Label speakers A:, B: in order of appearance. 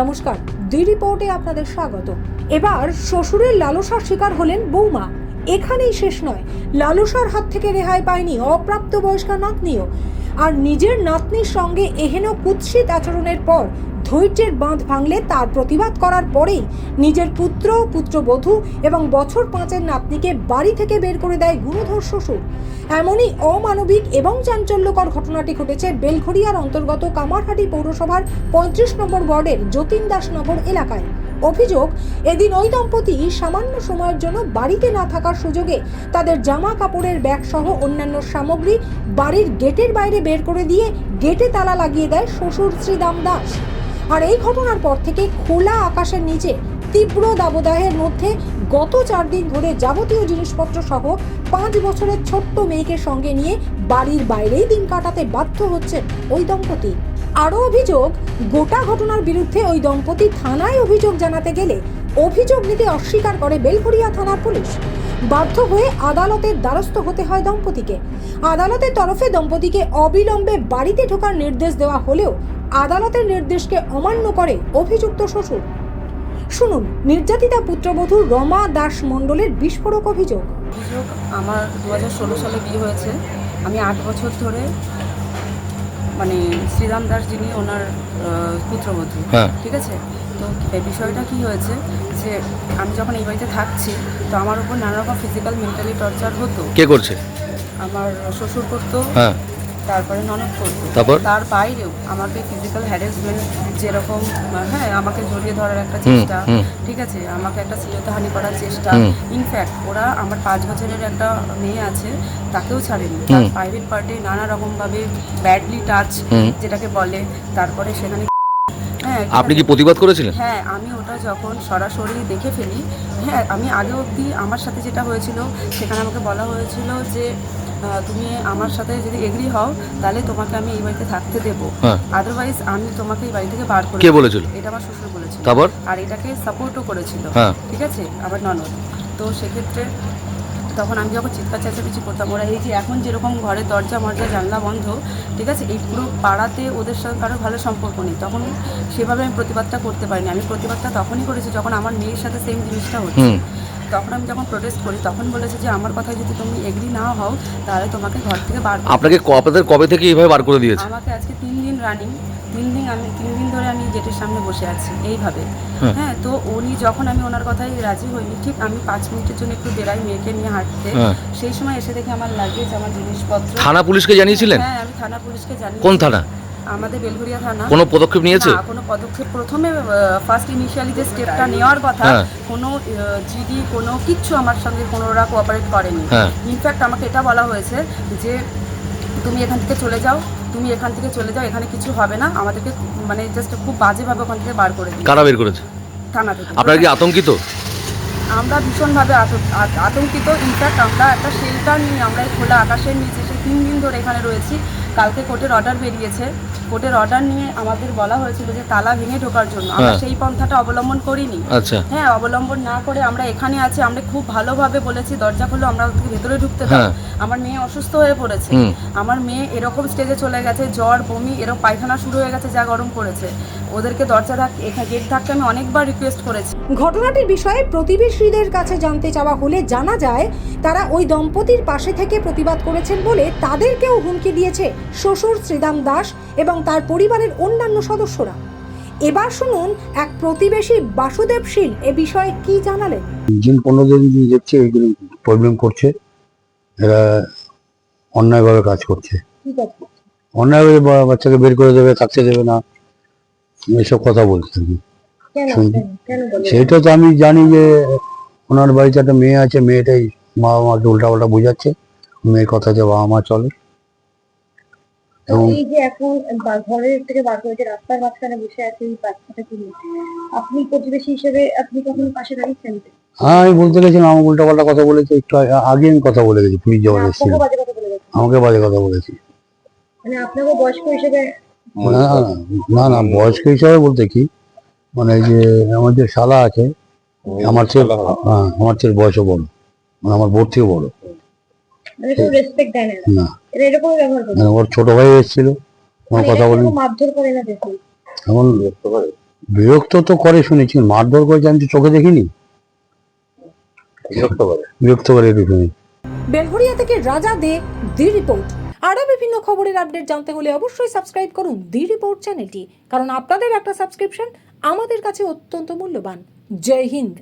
A: নমস্কার দুই রিপোর্টে আপনাদের স্বাগত। এবার শ্বশুরের লালসার শিকার হলেন বৌমা। এখানেই শেষ নয়, লালসার হাত থেকে রেহাই পায়নি অপ্রাপ্ত বয়স্কা নাতনিও। আর নিজের নাতনির সঙ্গে এহেন কুৎসিত আচরণের পর ধৈর্যের বাঁধ ভাঙলে তার প্রতিবাদ করার পরেই নিজের পুত্র, পুত্রবধূ এবং বছর পাঁচের নাতনিকে বাড়ি থেকে বের করে দেয় গুণধর শ্বশুর। এমনই অমানবিক এবং চাঞ্চল্যকর ঘটনাটি ঘটেছে বেলঘড়িয়ার অন্তর্গত কামারহাটি পৌরসভার পঁয়ত্রিশ নম্বর ওয়ার্ডের যতীন দাসনগর এলাকায়। অভিযোগ, এদিন ওই দম্পতি সামান্য সময়ের জন্য বাড়িতে না থাকার সুযোগে তাদের জামা কাপড়ের ব্যাগ সহ অন্যান্য সামগ্রী বাড়ির গেটের বাইরে বের করে দিয়ে গেটে তালা লাগিয়ে দেয় শ্বশুর শ্রীদাম দাস। আর এই ঘটনার পর থেকে খোলা আকাশের নিচে তীব্র দাবদাহের মধ্যে গত চার দিন ধরে যাবতীয় জিনিসপত্র সহ পাঁচ বছরের ছোট্ট মেয়েকে সঙ্গে নিয়ে বাড়ির বাইরেই দিন কাটাতে বাধ্য হচ্ছেন ওই দম্পতি। আরও অভিযোগ, গোটা ঘটনার বিরুদ্ধে ওই দম্পতি থানায় অভিযোগ জানাতে গেলে অভিযোগ নিতে অস্বীকার করে বেলঘরিয়া থানার পুলিশ। বাধ্য হয়ে আদালতের দ্বারস্থ হতে হয় দম্পতিকে। আদালতের তরফে দম্পতিকে অবিলম্বে বাড়িতে ঢোকার নির্দেশ দেওয়া হলেও আদালতের নির্দেশকে অমান্য করে অভিযুক্ত শ্বশুর। শুনুন নির্যাতিতা পুত্রবধূ রমা দাস মণ্ডলের বিস্ফোরক অভিযোগ।
B: অভিযোগ আমার দু হাজার ষোলো সালে বিয়ে হয়েছে। আমি আট বছর ধরে মানে শ্রীরাম দাস যিনি ওনার আহ, পুত্রবধূ
C: হ্যাঁ।
B: ঠিক আছে? তো এই বিষয়টা কি হয়েছে যে আমি যখন এই বাড়িতে থাকছি তো আমার উপর নানা রকম ফিজিক্যাল মেন্টালি টর্চার হতো।
C: কে করছে?
B: আমার শ্বশুর করতো।
C: হ্যাঁ।
B: তারপরে ননদ করতো
C: তারপর?
B: তার বাইরেও আমাকে ফিজিক্যাল হ্যারাসমেন্ট যেরকম হ্যাঁ আমাকে জড়িয়ে ধরার একটা চেষ্টা ঠিক আছে? আমাকে একটা শ্লীলতাহানি করার চেষ্টা। ইনফ্যাক্ট ওরা আমার পাঁচ বছরের একটা মেয়ে আছে তাকেও ছাড়েনি। তার প্রাইভেট পার্টে নানা রকমভাবে ব্যাডলি টাচ যেটাকে বলে। তারপরে সেখানে হ্যাঁ
C: আপনি কি প্রতিবাদ করেছিলেন?
B: হ্যাঁ আমি ওটা যখন সরাসরি দেখে ফেলি হ্যাঁ আমি আগে অবধি আমার সাথে যেটা হয়েছিল সেখানে আমাকে বলা হয়েছিল যে তুমি আমার সাথে যদি এগ্রি হও তাহলে তোমাকে আমি এই বাড়িতে থাকতে দেবো
C: হ্যাঁ।
B: আদারওয়াইজ আমি তোমাকে এই বাড়ি থেকে বার করে
C: কে বলেছিল?
B: এটা আমার শ্বশুর বলেছিল
C: তারপর?
B: আর এটাকে সাপোর্টও করেছিল
C: হ্যাঁ।
B: ঠিক আছে আমার ননদ তো সেক্ষেত্রে তখন আমি যখন চিৎকার চেঁচামেচি করতাম ওরা এই যে এখন যেরকম ঘরের দরজা মরজা জানলা বন্ধ ঠিক আছে এই পুরো পাড়াতে ওদের সাথে কারও ভালো সম্পর্ক নেই তখন সেভাবে আমি প্রতিবাদটা করতে পারিনি আমি প্রতিবাদটা তখনই করেছি যখন আমার মেয়ের সাথে সেম জিনিসটা হচ্ছে। তখন আমি যখন প্রোটেস্ট করি তখন বলেছে যে আমার কথায় যদি তুমি এগ্রি না হও তাহলে তোমাকে ঘর থেকে বার
C: আপনাকে আপনাদের কবে থেকে এইভাবে বার করে দিয়েছে?
B: আমাকে আজকে তিন দিন রানিং তিন দিন আমি তিন দিন ধরে আমি গেটের সামনে বসে আছি এইভাবে।
C: হ্যাঁ।
B: হ্যাঁ তো উনি যখন আমি ওনার কথায় রাজি হইনি ঠিক আমি পাঁচ মিনিটের জন্য একটু বেরাই মেয়েকে নিয়ে হাঁটতে
C: হ্যাঁ।
B: সেই সময় এসে দেখে আমার লাগেজ আমার জিনিসপত্র
C: থানা পুলিশকে জানিয়েছিলেন?
B: হ্যাঁ আমি থানা পুলিশকে জানি
C: কোন থানা?
B: আমাদের বেলঘরিয়া থানা।
C: কোনো পদক্ষেপ নিয়েছে?
B: না কোনো পদক্ষেপ। প্রথমে ফার্স্ট ইনিশিয়ালি যে স্টেপটা নেওয়ার কথা
C: হ্যাঁ।
B: কোনো জিডি কোনো কিচ্ছু আমার সঙ্গে কোনোরা কোঅপারেট করেনি। ইনফ্যাক্ট আমাকে এটা বলা হয়েছে যে তুমি এখান থেকে চলে যাও তুমি এখান থেকে চলে যাও এখানে কিছু হবে না আমাদেরকে মানে জাস্ট খুব বাজেভাবে ওখান থেকে বার করে দিই
C: কারা বের করেছে?
B: থানা থেকে।
C: আপনারা কি আতঙ্কিত?
B: আমরা ভীষণভাবে আত- আত- আতঙ্কিত। ইনফ্যাক্ট আমরা একটা শেল্টার নিয়ে আমরা খোলা আকাশের নিচে সেই তিন দিন ধরে এখানে রয়েছি। কালকে কোর্টের অর্ডার বেরিয়েছে। কোর্টের অর্ডার নিয়ে আমাদের বলা হয়েছিল যে তালা ভেঙে ঢোকার জন্য। আমরা
C: হ্যাঁ।
B: সেই পন্থাটা অবলম্বন করিনি।
C: আচ্ছা।
B: হ্যাঁ অবলম্বন না করে আমরা এখানে আছি আমরা খুব ভালোভাবে বলেছি দরজা খুলে আমরা ওদেরকে ভেতরে ঢুকতে দাও।
C: হ্যাঁ।
B: আমার মেয়ে অসুস্থ হয়ে পড়েছে। আমার মেয়ে এরকম স্টেজে চলে গেছে জ্বর বমি এরকম পায়খানা শুরু হয়ে গেছে যা গরম পড়েছে ওদেরকে দরজা থাক এখানে গেট থাকতে আমি অনেকবার রিকোয়েস্ট করেছি।
A: ঘটনাটির বিষয়ে প্রতিবেশীদের কাছে জানতে চাওয়া হলে জানা যায় তারা ওই দম্পতির পাশে থেকে প্রতিবাদ করেছেন বলে তাদেরকেও হুমকি দিয়েছে শ্বশুর শ্রীদাম দাস এবং তার পরিবারের অন্যান্য সদস্যরা। এবার শুনুন এক প্রতিবেশী বাসুদেব শীল এ বিষয়ে কি জানালেন।
D: দিন পনেরো দিন দিয়ে দেখছে এইগুলো প্রবলেম করছে। এরা অন্যায়ভাবে কাজ করছে। অন্যায়ভাবে বাচ্চাকে বের করে দেবে থাকতে দেবে না এসব কথা বলছে। সেটা তো আমি জানি যে ওনার বাড়িতে একটা মেয়ে আছে মেয়েটাই বাবা মাকে উল্টাপাল্টা বোঝাচ্ছে। মেয়ের কথাতে বাবা মা চলে। এবং
E: এই যে এখন বা- ঘরের থেকে বার করে যে রাস্তার মাঝখানে বসে আছে এই বাচ্চাটাকে নিয়ে? আপনি প্রতিবেশী হিসেবে আপনি কখনো পাশে দাঁড়িয়েছেন?
D: হ্যাঁ আমি বলতে গেছিলাম আমাকে উল্টাপাল্টা কথা বলেছে একটু আগে আমি কথা বলে গেছি পুলিশ এসেছিল।
E: কথা বলে গেছে।
D: আমাকে বাজে কথা বলেছি।
E: মানে আপনাকেও বয়স্ক হিসেবে
D: না না না বয়স্ক হিসাবে বলতে কি মানে যে আমার যে শালা আছে আমার চেয়ে হ্যাঁ, আমার চেয়ে বয়সও বড় মানে আমার বোর থেকে বড়।
E: মানে কেউ রেসপেক্ট দেয় না
D: না।
E: এরা এরকম ব্যবহার করে।
D: মানে ওর ছোট ভাই এসেছিল আমার
E: মানে
D: কথা বলি
E: মারধর করে না দেখুন
D: এমন বিরক্ত তো করে শুনেছি মারধর করেছে আমি তো চোখে দেখিনি? বিরক্ত করে। বিরক্ত করে একটু
A: বেলঘরিয়া থেকে রাজা দে দি রিপোর্ট। আরও বিভিন্ন খবরের আপডেট জানতে হলে অবশ্যই সাবস্ক্রাইব করুন দি রিপোর্ট চ্যানেলটি কারণ আপনাদের একটা সাবস্ক্রিপশন আমাদের কাছে অত্যন্ত মূল্যবান। জয় হিন্দ।